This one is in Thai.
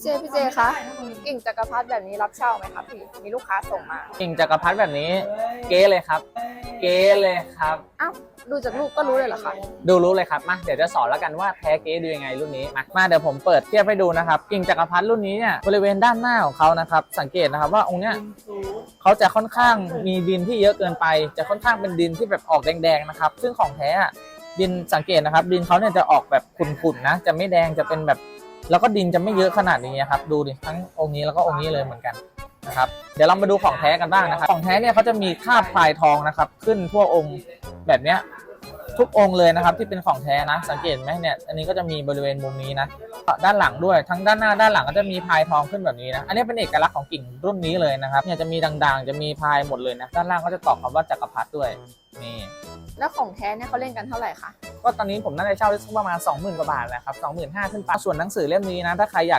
พี่เจพี่เจคะกิ่งจักรพรรดิแบบนี้รับเช่าไหมครับพี่มีลูกค้าส่งมา กิ่งจักรพรรดิแบบนี้ เก๊เลยครับ เก๊เลยครับอ้าวดูจากรูปก็รู้เลยเหรอคะดูรู้เลยครับมาเดี๋ยวจะสอนแล้วกันว่าแท้เก๊ดูยังไงรุ่นนี้มามาเดี๋ยวผมเปิดเทียบให้ดูนะครับกิ่งจักรพรรดิรุ่นนี้เนี่ยบริเวณด้านหน้าของเขานะครับสังเกตนะครับว่าองค์เนี้ยเขาจะค่อนข้างมีดินที่เยอะเกินไป จะค่อนข้างเป็นดินที่แบบออกแดงๆนะครับซึ่งของแท้อะดินสังเกตนะครับ ดินเขาเนี่ยจะออกแบบขุ่นๆนะ จะไม่แดงจะเป็นแบบ แล้วก็ดินจะไม่เยอะขนาดนี้ครับ ดูดิทั้งองค์นี้แล้วก็องค์นี้เลยเหมือนกันนะครับ เดี๋ยวเรามาดูของแท้กันบ้างนะครับ ของแท้เนี่ยเขาจะมีคาบพลายทองนะครับ ขึ้นทั่วองค์แบบเนี้ยทุกองค์เลยนะครับที่เป็นของแท้นะ สังเกตไหมเนี่ยอันนี้ก็จะมีบริเวณมุมนี้นะด้านหลังด้วยทั้งด้านหน้าด้านหลังก็จะมีพายทองขึ้นแบบนี้นะอันนี้เป็นเอกลักษณ์ของกิ่งรุ่นนี้เลยนะครับเนี่ยจะมีด่างๆ จะมีพายหมดเลยนะด้านล่างก็จะตอกคำว่าจักรพรรดิด้วยนี่ แล้วของแท้เนี่ยเขาเล่นกันเท่าไหร่คะ ก็ตอนนี้ผมน่าจะเช่าได้สักประมาณ 20,000 กว่าบาทแหละครับ 25,000 ขึ้นไปส่วนหนังสือเล่มนี้นะ ถ้าใครอยาก